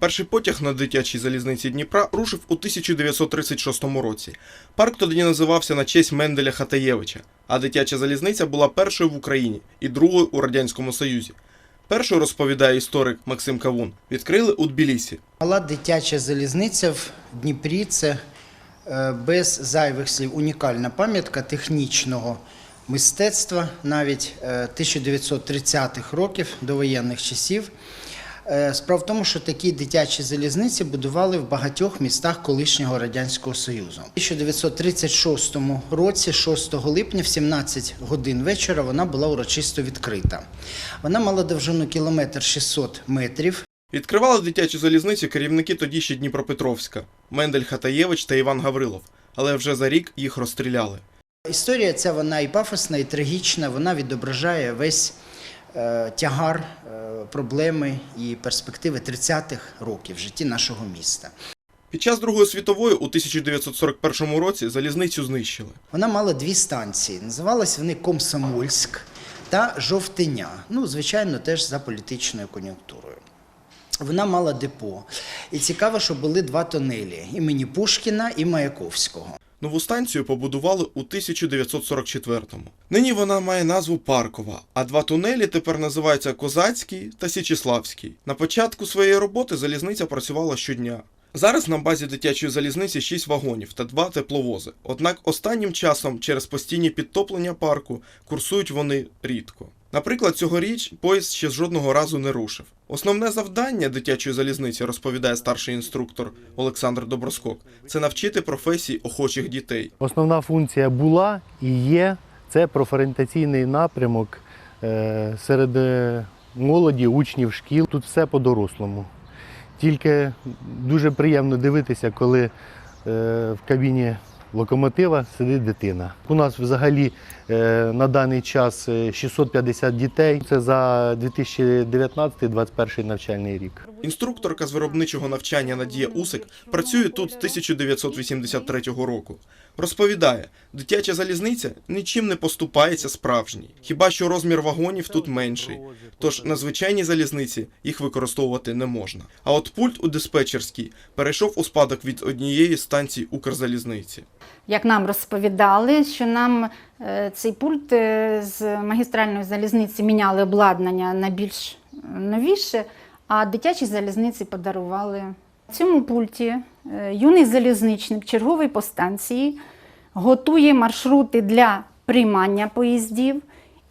Перший потяг на дитячій залізниці Дніпра рушив у 1936 році. Парк тоді називався на честь Менделя Хатаєвича, а дитяча залізниця була першою в Україні і другою у Радянському Союзі. Першою, розповідає історик Максим Кавун, відкрили у Тбілісі. Мала дитяча залізниця в Дніпрі це е, без зайвих слів унікальна пам'ятка технічного мистецтва навіть е, 1930-х років довоєнних часів. Е, Справа в тому, що такі дитячі залізниці будували в багатьох містах колишнього Радянського Союзу. У 1936 році, 6 липня, в 17 годин вечора, вона була урочисто відкрита. Вона мала довжину кілометр 600 метрів. Відкривали дитячу залізницю керівники тоді ще Дніпропетровська Мендель Хатаєвич та Іван Гаврилов, але вже за рік їх розстріляли. Історія ця вона і пафосна, і трагічна. Вона відображає весь тягар е, проблеми і перспективи 30-х років в житті нашого міста. Під час Другої світової у 1941 році залізницю знищили. Вона мала дві станції. Називались вони Комсомольськ та Жовтеня. Ну, звичайно, теж за політичною кон'юнктурою. Вона мала депо. І цікаво, що були два тунелі імені Пушкіна і Маяковського. Нову станцію побудували у 1944-му. Нині вона має назву Паркова, а два тунелі тепер називаються Козацький та Січеславський. На початку своєї роботи залізниця працювала щодня. Зараз на базі дитячої залізниці 6 вагонів та 2 тепловози. Однак останнім часом через постійні підтоплення парку курсують вони рідко. Наприклад, цьогоріч поїзд ще жодного разу не рушив. Основне завдання дитячої залізниці, розповідає старший інструктор Олександр Доброскок, це навчити професії охочих дітей. Основна функція була і є це профорієнтаційний напрямок е, серед е, молоді, учнів шкіл. Тут все по-дорослому. Тільки дуже приємно дивитися, коли е, в кабіні локомотива сидить дитина. У нас взагалі е, на даний час е, 650 дітей. Це за 2019-2021 навчальний рік. Інструкторка з виробничого навчання Надія Усик працює тут з 1983 року. Розповідає, дитяча залізниця нічим не поступається справжній, хіба що розмір вагонів тут менший. Тож на звичайній залізниці їх використовувати не можна. А от пульт у диспетчерській перейшов у спадок від однієї з станцій Укрзалізниці. Як нам розповідали, що нам е, цей пульт е, з магістральної залізниці міняли обладнання на більш новіше, а дитячій залізниці подарували. В цьому пульті е, юний залізничник, черговий по станції, готує маршрути для приймання поїздів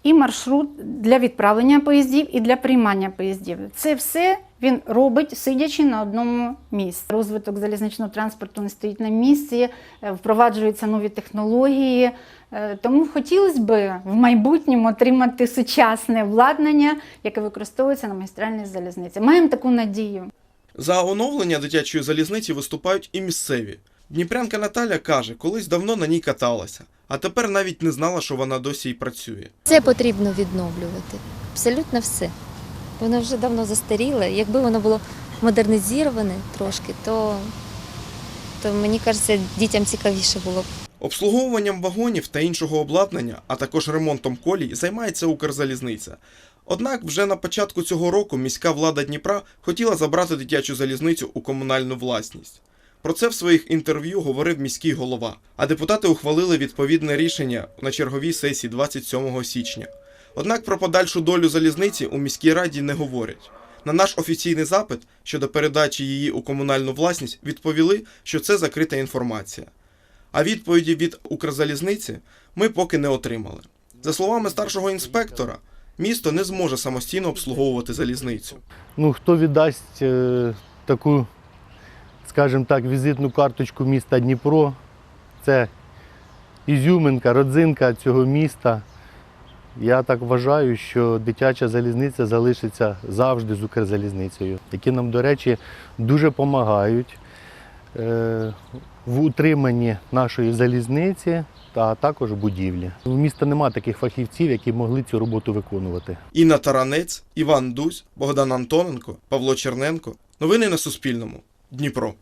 і маршрут для відправлення поїздів і для приймання поїздів. Це все він робить, сидячи на одному місці. Розвиток залізничного транспорту не стоїть на місці, е, впроваджуються нові технології. Е, Тому хотілося б в майбутньому отримати сучасне обладнання, яке використовується на магістральній залізниці. Маємо таку надію. За оновлення дитячої залізниці виступають і місцеві. Дніпрянка Наталя каже, колись давно на ній каталася, а тепер навіть не знала, що вона досі й працює. Це потрібно відновлювати. Абсолютно все. Воно вже давно застаріле. Якби воно було модернізоване трошки, то, то мені кажеться, дітям цікавіше було б. Обслуговуванням вагонів та іншого обладнання, а також ремонтом колій, займається Укрзалізниця. Однак вже на початку цього року міська влада Дніпра хотіла забрати дитячу залізницю у комунальну власність. Про це в своїх інтерв'ю говорив міський голова, а депутати ухвалили відповідне рішення на черговій сесії 27 січня. Однак про подальшу долю залізниці у міській раді не говорять. На наш офіційний запит щодо передачі її у комунальну власність відповіли, що це закрита інформація. А відповіді від Укрзалізниці ми поки не отримали. За словами старшого інспектора, місто не зможе самостійно обслуговувати залізницю. Ну, хто віддасть е, таку, скажімо так, візитну карточку міста Дніпро, це ізюминка, родзинка цього міста. Я так вважаю, що дитяча залізниця залишиться завжди з Укрзалізницею, які нам, до речі, дуже допомагають е, в утриманні нашої залізниці та також будівлі. У міста немає таких фахівців, які могли цю роботу виконувати. Інна Таранець, Іван Дусь, Богдан Антоненко, Павло Черненко. Новини на Суспільному. Дніпро.